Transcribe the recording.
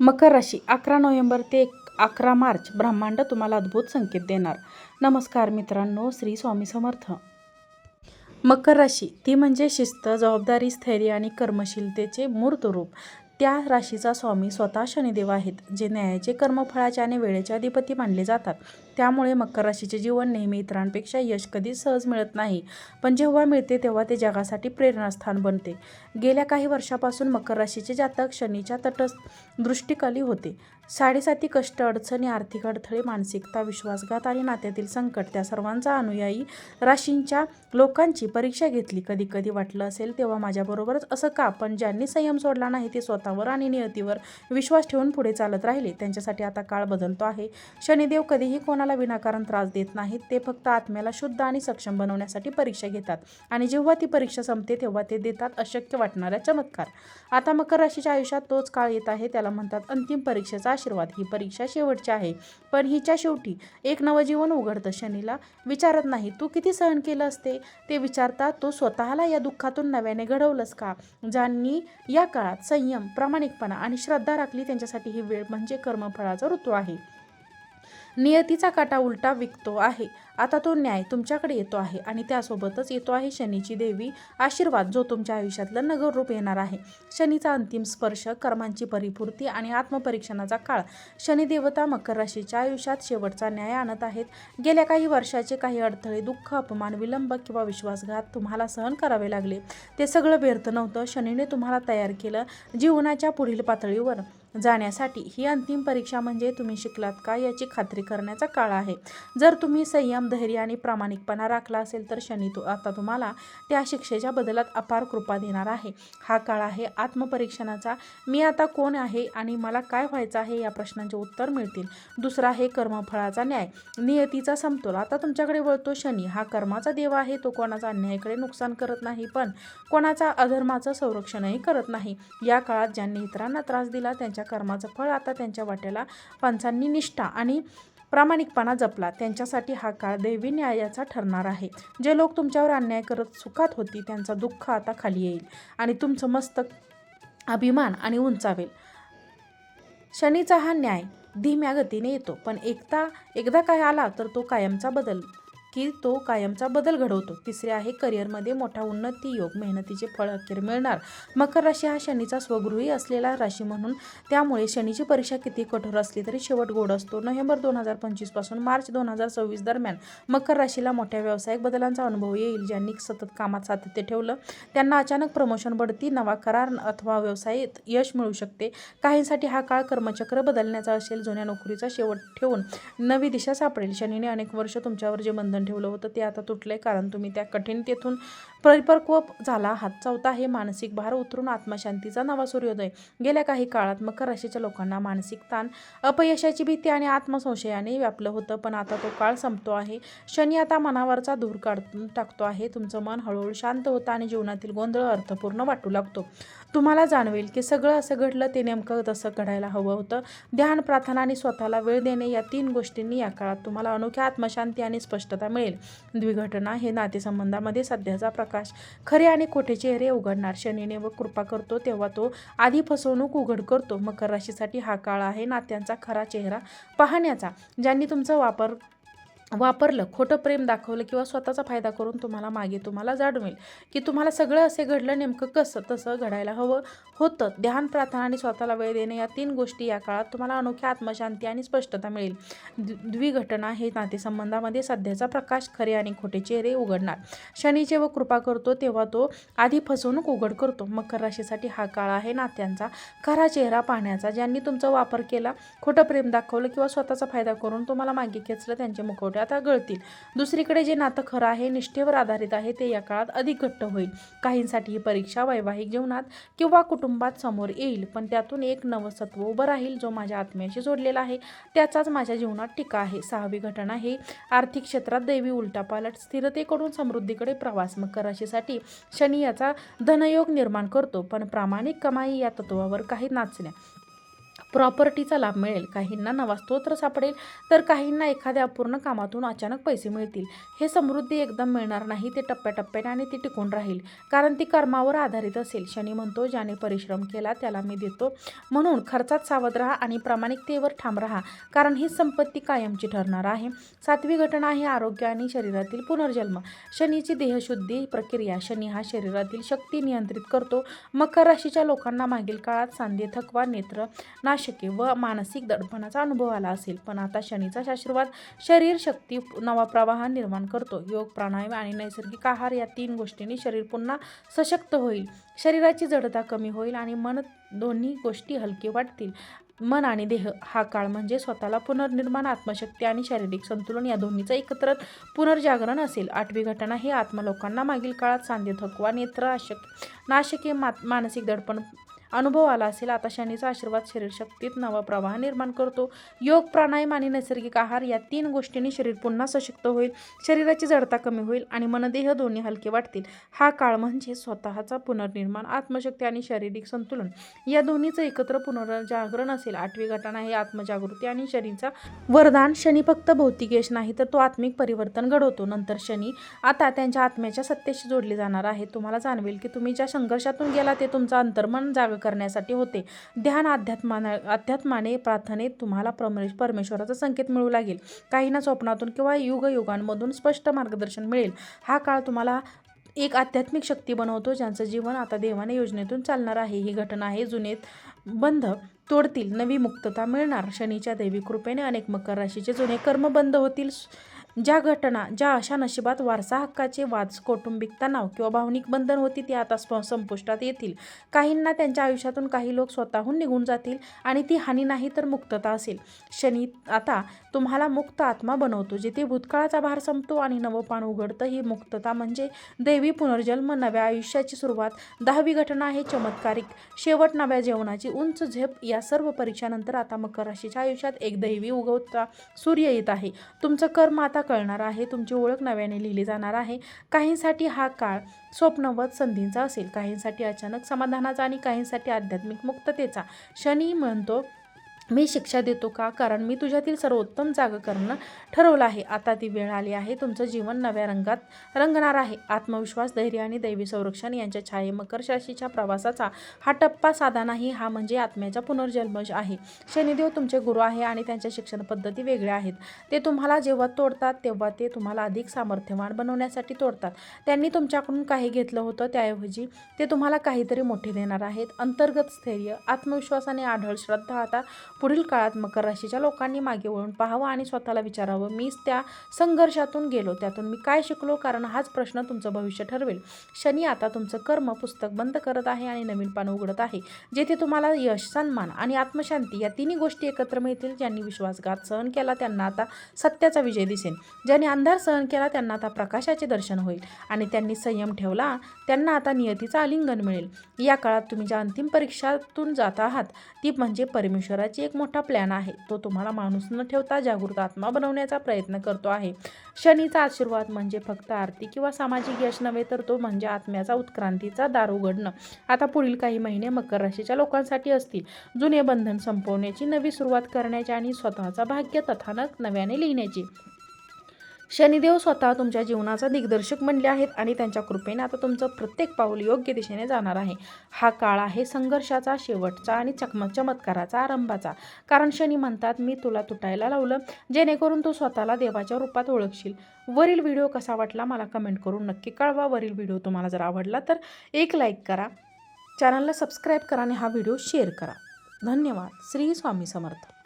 मकर राशी अकरा नोव्हेंबर ते अकरा मार्च ब्रह्मांड तुम्हाला अद्भुत संकेत देणार. नमस्कार मित्रांनो श्री स्वामी समर्थ. मकर राशी ती म्हणजे शिस्त जबाबदारी स्थैर्य आणि कर्मशीलतेचे मूर्त रूप. त्या राशीचा स्वामी स्वतः शनिदेव आहेत जे न्यायाचे कर्मफळाचे आणि वेळेचे अधिपती मानले जातात. त्यामुळे मकर राशीचे जीवन नेहमी इतरांपेक्षा यश कधीच सहज मिळत नाही. पण जेव्हा मिळते तेव्हा ते जगासाठी प्रेरणास्थान बनते. गेल्या काही वर्षापासून मकर राशीचे जातक शनीच्या तटस्थ दृष्टीखाली होते. साडेसाती कष्ट अडचणी आर्थिक अडथळे मानसिकता विश्वासघात आणि नात्यातील संकट त्या सर्वांचा अनुयायी राशींच्या लोकांची परीक्षा घेतली. कधी कधी वाटलं असेल तेव्हा माझ्याबरोबरच असं का? पण ज्यांनी संयम सोडला नाही ते स्वतःवर आणि नियतीवर विश्वास ठेवून पुढे चालत राहिले. त्यांच्यासाठी आता काळ बदलतो आहे. शनिदेव कधीही कोणाला विनाकारण त्रास देत नाहीत ते फक्त आत्म्याला शुद्ध आणि सक्षम बनवण्यासाठी परीक्षा घेतात. आणि जेव्हा ती परीक्षा संपते तेव्हा ते देतात अशक्य वाटणाऱ्या चमत्कार. आता मकर राशीच्या आयुष्यात तोच काळ येत आहे त्याला म्हणतात अंतिम परीक्षेचा आशीर्वाद. ही परीक्षा शेवटची आहे. पण हिच्या शेवटी एक नवजीवन उघडतं शनीला. विचारत नाही तू किती सहन केलं असते? ते विचारता तू स्वतःला या दुःखातून नव्याने घडवलंस का? ज्यांनी या काळात संयम प्रामाणिकपणा आणि श्रद्धा राखली त्यांच्यासाठी ही वेळ म्हणजे कर्मफळाचा ऋतू आहे. नियतीचा काटा उलटा विकतो आहे. आता तो न्याय तुमच्याकडे येतो आहे आणि त्यासोबतच येतो आहे शनीची देवी. आशीर्वाद जो तुमच्या आयुष्यातलं नगर रूप येणार आहे. शनीचा अंतिम स्पर्श कर्मांची परिपूर्ती आणि आत्मपरीक्षणाचा काळ. शनिदेवता मकर राशीच्या आयुष्यात शेवटचा न्याय आणत आहेत. गेल्या काही वर्षाचे काही अडथळे दुःख अपमान विलंब किंवा विश्वासघात तुम्हाला सहन करावे लागले. ते सगळं व्यर्थ नव्हतं. शनीने तुम्हाला तयार केलं जीवनाच्या पुढील पातळीवर. जाण्यासाठी ही अंतिम परीक्षा म्हणजे तुम्ही शिकलात का याची खात्री करण्याचा काळ आहे. जर तुम्ही संयम धैर्य आणि प्रामाणिकपणा राखला असेल तर शनी तू आता तुम्हाला त्या शिक्षेच्या बदलात अपार कृपा देणार आहे. हा काळ आहे आत्मपरीक्षणाचा. मी आता कोण आहे आणि मला काय व्हायचं आहे या प्रश्नांचे उत्तर मिळतील. दुसरा आहे कर्मफळाचा न्याय. नियतीचा समतोल. आता तुमच्याकडे वळतो शनी. हा कर्माचा देव आहे. तो कोणाचा अन्यायाकडे नुकसान करत नाही पण कोणाचा अधर्माचं संरक्षणही करत नाही. या काळात ज्यांनी इतरांना त्रास दिला त्यांच्या कर्माचं फळ आता त्यांच्या वाट्याला पंचांनी निष्ठा आणि प्रामाणिकपणा जपला. त्यांच्यासाठी हा काळ दैवी न्यायाचा ठरणार आहे. जे लोक तुमच्यावर अन्याय करत सुखात होती त्यांचा दुःख आता खाली येईल आणि तुमचं मस्तक अभिमान आणि उंचावेल. शनीचा हा न्याय धीम्या गतीने येतो पण एकदा एकदा काय आला तर तो कायमचा बदल की तो कायमचा बदल घडवतो. तिसरे आहे करिअरमध्ये मोठा उन्नती योग मेहनतीचे फळ अखेर मिळणार. मकर राशी हा शनीचा स्वगृही असलेला राशी म्हणून त्यामुळे शनीची परीक्षा किती कठोर असली तरी शेवट गोड असतो. नोव्हेंबर दोन हजार पंचवीसपासून मार्च दोन हजार सव्वीस दरम्यान मकर राशीला मोठ्या व्यावसायिक बदलांचा अनुभव येईल. ज्यांनी सतत कामात सातत्य ठेवलं त्यांना अचानक प्रमोशन बढती नवा करार अथवा व्यवसायात यश मिळू शकते. काहींसाठी हा काळ कर्मचक्र बदलण्याचा असेल जुन्या नोकरीचा शेवट ठेवून नवी दिशा सापडेल. शनीने अनेक वर्ष तुमच्यावर जे बंधन ठेवलं होतं ते आता तुटलं आहे कारण तुम्ही त्या कठीण तेथून परिपक्व झाला. आहात चौथा हे मानसिक भार उतरून आत्मशांतीचा नवा सूर्योदय. गेल्या काही काळात मकर राशीच्या लोकांना मानसिक ताण अपयशाची भीती आणि आत्मसंशयाने व्यापलं होतं पण आता तो काळ संपतो आहे. शनी आता मनावरचा धूर काढून टाकतो आहे. तुमचं मन हळूहळू शांत होतं आणि जीवनातील गोंधळ अर्थपूर्ण वाटू लागतो. तुम्हाला जाणवेल की सगळं असं घडलं ते नेमकं तसं घडायला हवं होतं. ध्यान प्रार्थना आणि स्वतःला वेळ देणे या तीन गोष्टींनी या काळात तुम्हाला अनोख्या आत्मशांती आणि स्पष्टता मिळेल. द्विघटना हे नातेसंबंधामध्ये सध्याचा प्रकार प्रकाश. खरे आणि खोटे चेहरे उघडणार. शनीने व कृपा करतो तेव्हा तो आधी फसवणूक उघड करतो. मकर राशीसाठी हा काळ आहे नात्यांचा खरा चेहरा पाहण्याचा. ज्यांनी तुमचा वापर वापरलं खोटं प्रेम दाखवलं किंवा स्वतःचा फायदा करून तुम्हाला मागे तुम्हाला जाणवेल की तुम्हाला सगळं असे घडलं नेमकं कसं तसं घडायला हवं होतं. ध्यान प्रार्थना आणि स्वतःला वेळ देणे या तीन गोष्टी या काळात तुम्हाला अनोख्या आत्मशांती आणि स्पष्टता मिळेल. द्वि द्विघटना हे नातेसंबंधामध्ये सध्याचा प्रकाश खरे आणि खोटे चेहरे उघडणार. शनी जेव्हा कृपा करतो तेव्हा तो आधी फसवणूक उघड करतो. मकर राशीसाठी हा काळ आहे नात्यांचा खरा चेहरा पाहण्याचा. ज्यांनी तुमचा वापर केला खोटं प्रेम दाखवलं किंवा स्वतःचा फायदा करून तुम्हाला मागे खेचलं त्यांचे मुखवटे आता गळतील दुसरीकडे जे नातं खरं आहे निष्ठेवर आधारित आहे ते या काळात अधिक घट्ट होईल. काहींसाठी ही परीक्षा वैवाहिक जीवनात किंवा कुटुंबात समोर येईल पण त्यातून एक नवसत्व उभं राहील जो माझ्या आत्म्याशी जोडलेला आहे. त्याचाच माझ्या जीवनात टीका आहे. सहावी घटना ही आर्थिक क्षेत्रात दैवी उलटापालट स्थिरतेकडून समृद्धीकडे प्रवास मकर राशीसाठी शनी याचा धनयोग निर्माण करतो पण प्रामाणिक कमाई या तत्वावर काही नाचण्या. प्रॉपर्टीचा लाभ मिळेल. काहींना नवा स्तोत्र सापडेल तर काहींना एखाद्या अपूर्ण कामातून अचानक पैसे मिळतील. हे समृद्धी एकदम मिळणार नाही ते टप्प्याटप्प्याने आणि ती टिकून राहील. कारण ती कर्मावर आधारित असेल. शनी म्हणतो ज्याने परिश्रम केला त्याला मी देतो. म्हणून खर्चात सावध राहा आणि प्रामाणिकतेवर ठाम राहा. कारण ही संपत्ती कायमची ठरणार आहे. सातवी घटना आहे आरोग्य आणि शरीरातील पुनर्जन्म. शनीची देहशुद्धी प्रक्रिया. शनी हा शरीरातील शक्ती नियंत्रित करतो. मकर राशीच्या लोकांना मागील काळात सांधे थकवा नेत्र नाशके व मानसिक दडपणाचा अनुभव आला असेल. पण आता शनीचा आशीर्वाद शरीर शक्ती नवा प्रवाह निर्माण करतो. योग प्राणायाम आणि नैसर्गिक आहार या तीन गोष्टींनी शरीर पुन्हा सशक्त होईल. शरीराची जडता कमी होईल आणि मन दोन्ही गोष्टी हलके वाटतील. मन आणि देह हा काळ म्हणजे स्वतःला पुनर्निर्माण आत्मशक्ती आणि शारीरिक संतुलन या दोन्हीचं एकत्र पुनर्जागरण असेल. आठवी घटना ही आत्मलोकांना मागील काळात सांधे थकवा नेत्र आशक नाशके मानसिक दडपण अनुभव आला असेल आता शनीचा आशीर्वाद शरीर शक्तीत नवा प्रवाह निर्माण करतो. योग प्राणायाम आणि नैसर्गिक आहार या तीन गोष्टींनी शरीर पुन्हा सशक्त होईल शरीराची जडता कमी होईल आणि मनदेह दोन्ही हलके वाटतील. हा काळ म्हणजे स्वतःचा पुनर्निर्माण आत्मशक्ती आणि शारीरिक संतुलन. या दोन्हीचं एकत्र पुनर्जागरण असेल. आठवी घटना ही आत्मजागृती आणि शनीचा वरदान. शनी फक्त भौतिक यश नाही तर तो आत्मिक परिवर्तन घडवतो. नंतर शनी आता त्यांच्या आत्म्याच्या सत्तेशी जोडले जाणार आहे. तुम्हाला जाणवेल की तुम्ही ज्या संघर्षातून गेला ते तुमचं अंतर्मन जाग करण्यासाठी होते. ध्यान अध्यात्माने अध्यात्माने प्रार्थनेत तुम्हाला परमे परमेश्वराचा संकेत मिळू लागेल. काहींना स्वप्नातून किंवा युगयुगांमधून स्पष्ट मार्गदर्शन मिळेल. हा काळ तुम्हाला एक आध्यात्मिक शक्ती बनवतो ज्यांचं जीवन आता देवाने योजनेतून चालणार आहे. ही घटना आहे जुनेत बंध तोडतील. नवी मुक्तता मिळणार. शनीच्या दैवी कृपेने अनेक मकर राशीचे जुने कर्म बंद होतील. ज्या घटना ज्या अशा नशिबात वारसा हक्काचे वाद कौटुंबिक तणाव किंवा भावनिक बंधन होती ती आता स्प संपुष्टात येतील. काहींना त्यांच्या आयुष्यातून काही लोक स्वतःहून निघून जातील आणि ती हानी नाही तर मुक्तता असेल. शनी आता तुम्हाला मुक्त आत्मा बनवतो जिथे भूतकाळाचा भार संपतो आणि नवपान उघडतं. ही मुक्तता म्हणजे दैवी पुनर्जन्म नव्या आयुष्याची सुरुवात. दहावी घटना आहे चमत्कारिक. शेवट नव्या जेवणाची उंच झेप. या सर्व परीक्षानंतर आता मकर राशीच्या आयुष्यात एक दैवी उगवता सूर्य येत आहे. तुमचं कर्म आता कळणार आहे तुमची ओळख नव्याने लिहिली जाणार आहे. काहींसाठी हा काळ स्वप्नवत संधींचा असेल काहींसाठी अचानक समाधानाचा आणि काहींसाठी आध्यात्मिक मुक्ततेचा. शनी म्हणतो मी शिक्षा देतो का? कारण मी तुझ्यातील सर्वोत्तम जाग करणं ठरवलं आहे. आता ती वेळ आली आहे. तुमचं जीवन नव्या रंगात रंगणार आहे. आत्मविश्वास धैर्य आणि दैवी संरक्षण यांच्या छाये मकर राशीच्या प्रवासाचा हा टप्पा साधा नाही. हा म्हणजे आत्म्याचा पुनर्जन्म आहे. शनिदेव तुमचे गुरु आहे आणि त्यांच्या शिक्षण पद्धती वेगळ्या आहेत. ते तुम्हाला जेव्हा तोडतात तेव्हा ते तुम्हाला अधिक सामर्थ्यवान बनवण्यासाठी तोडतात. त्यांनी तुमच्याकडून काही घेतलं होतं त्याऐवजी ते तुम्हाला काहीतरी मोठे देणार आहेत. अंतर्गत स्थैर्य आत्मविश्वासाने आढळ श्रद्धा आता पुढील काळात मकर राशीच्या लोकांनी मागे वळून पाहावं आणि स्वतःला विचारावं. मीच त्या संघर्षातून गेलो. त्यातून मी काय शिकलो? कारण हाच प्रश्न तुमचं भविष्य ठरवेल. शनी आता तुमचं कर्म पुस्तक बंद करत आहे आणि नवीन पान उघडत आहे जेथे तुम्हाला यश सन्मान आणि आत्मशांती या तिन्ही गोष्टी एकत्र मिळतील. ज्यांनी विश्वासघात सहन केला त्यांना आता सत्याचा विजय दिसेल. ज्यांनी अंधार सहन केला त्यांना आता प्रकाशाचे दर्शन होईल आणि त्यांनी संयम ठेवला त्यांना आता नियतीचं आलिंगन मिळेल. या काळात तुम्ही ज्या अंतिम परीक्षातून जात आहात ती म्हणजे परमेश्वराची एक मोठा प्लॅन आहे. तो तुम्हाला माणूस न ठेवता जागृत आत्मा बनवण्याचा प्रयत्न करतो आहे. शनीचा आशीर्वाद म्हणजे फक्त आर्थिक किंवा सामाजिक यश नव्हे तर तो म्हणजे आत्म्याचा उत्क्रांतीचा दार उघडणं. आता पुढील काही महिने मकर राशीच्या लोकांसाठी असतील. जुने बंधन संपवण्याची नवी सुरुवात करण्याची आणि स्वतःचा भाग्य तथानक नव्याने लिहिण्याची. शनिदेव स्वतः तुमच्या जीवनाचा दिग्दर्शक बनले आहेत आणि त्यांच्या कृपेने आता तुमचं प्रत्येक पाऊल योग्य दिशेने जाणार आहे. हा काळ आहे संघर्षाचा शेवटचा आणि चकम चमत्काराचा आरंभाचा. कारण शनी म्हणतात मी तुला तुटायला लावलं जेणेकरून तू स्वतःला देवाच्या रूपात ओळखशील. वरील व्हिडिओ कसा वाटला मला कमेंट करून नक्की कळवा. वरील व्हिडिओ तुम्हाला जर आवडला तर एक लाईक करा. चॅनलला सबस्क्राईब करा आणि हा व्हिडिओ शेअर करा. धन्यवाद. श्री स्वामी समर्थ.